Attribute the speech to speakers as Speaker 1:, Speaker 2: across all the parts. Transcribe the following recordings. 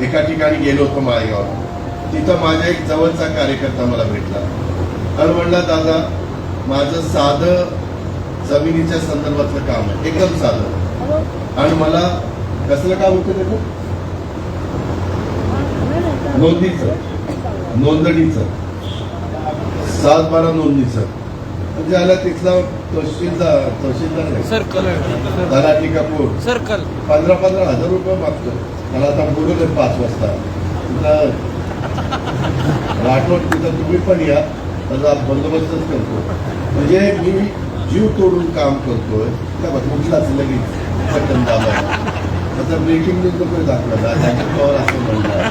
Speaker 1: एका ठिकाणी गेलो होतो माळेगाव. तिथं माझा एक जवळचा कार्यकर्ता मला भेटला. आणि म्हणला दादा माझं साधं जमिनीच्या संदर्भातलं काम आहे. एकदम साधं. आणि मला कसलं काम होतं त्याचं? नोंदणीचं. नोंदणीचं. सात बारा नोंदणीचं. म्हणजे आला तिथला तहसीलदार तहसीलदार नाही
Speaker 2: सर्कल
Speaker 1: तलाठी कपूर.
Speaker 2: सर्कल
Speaker 1: पंधरा पंधरा हजार रुपये मागतो. मला आता बोलवलं पाच वाजता. राठोड तिथं तुम्ही पण या त्याचा बंदोबस्तच करतो. म्हणजे मी जीव तोडून काम करतोय. त्या कुठलाच लगेच. बटन दाबायला आता ब्रेकिंग न्यूज नको अजित पवार असं म्हणणार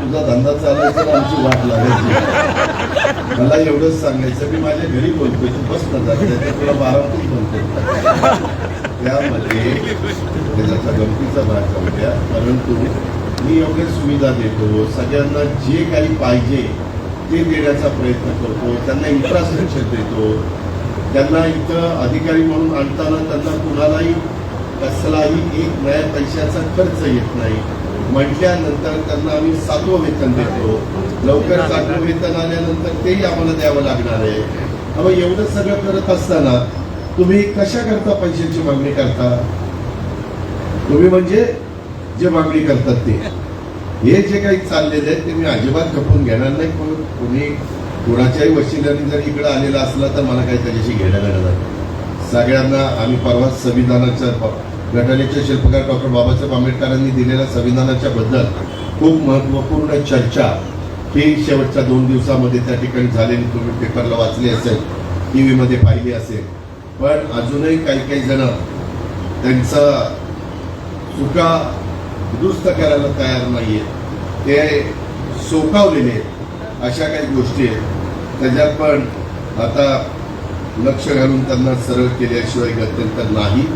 Speaker 1: तुझा धंदा चालायचा आमची वाट लागायची मला एवढंच सांगायचं मी माझ्या घरी बोलतोय तू बस ना जाते तुला बारामतीच बोलतोय. त्यामध्ये त्याचा गमतीचा भाग जाऊ परंतु मी एवढे सुविधा देतो. सगळ्यांना जे काही पाहिजे ते देण्याचा प्रयत्न करतो. त्यांना इन्फ्रास्ट्रक्चर देतो. त्यांना इथं अधिकारी म्हणून आणताना त्यांना कुणालाही कसलाही एक नया पैशाचा खर्च येत नाही. म्हटल्यानंतर त्यांना आम्ही सातवं वेतन देतो. लवकर सातवं वेतन आल्यानंतर तेही आम्हाला द्यावं लागणार आहे. अहो एवढं सगळं करत असताना तुम्ही कशा करता पैशाची मागणी करता? तुम्ही म्हणजे जे मागणी करतात ते. हे जे काही चाललेले आहे ते मी अजिबात खपून घेणार नाही. पण कोणी कोणाच्याही वशिल्याने जर इकडं आलेला असला तर मला काही त्याच्याशी घेण्याला नाही. सगळ्यांना आम्ही परवा संविधानाच्या घटनेचे शिल्पकार डॉक्टर बाबासाहेब आंबेडकरांनी दिलेल्या संविधानाच्या बद्दल खूप महत्त्वपूर्ण चर्चा ही शेवटच्या दोन दिवसामध्ये त्या ठिकाणी झालेली. तुम्ही पेपरला वाचली असेल टी व्हीमध्ये पाहिली असेल. पण अजूनही काही काही जण त्यांचा चुका दुरुस्त करायला तयार नाहीये. ते सोकावलेले आहेत. अशा काही गोष्टी आहेत. त्याच्यात पण आता लक्ष घालून त्यांना सरळ केल्याशिवाय गत्यंतर नाही.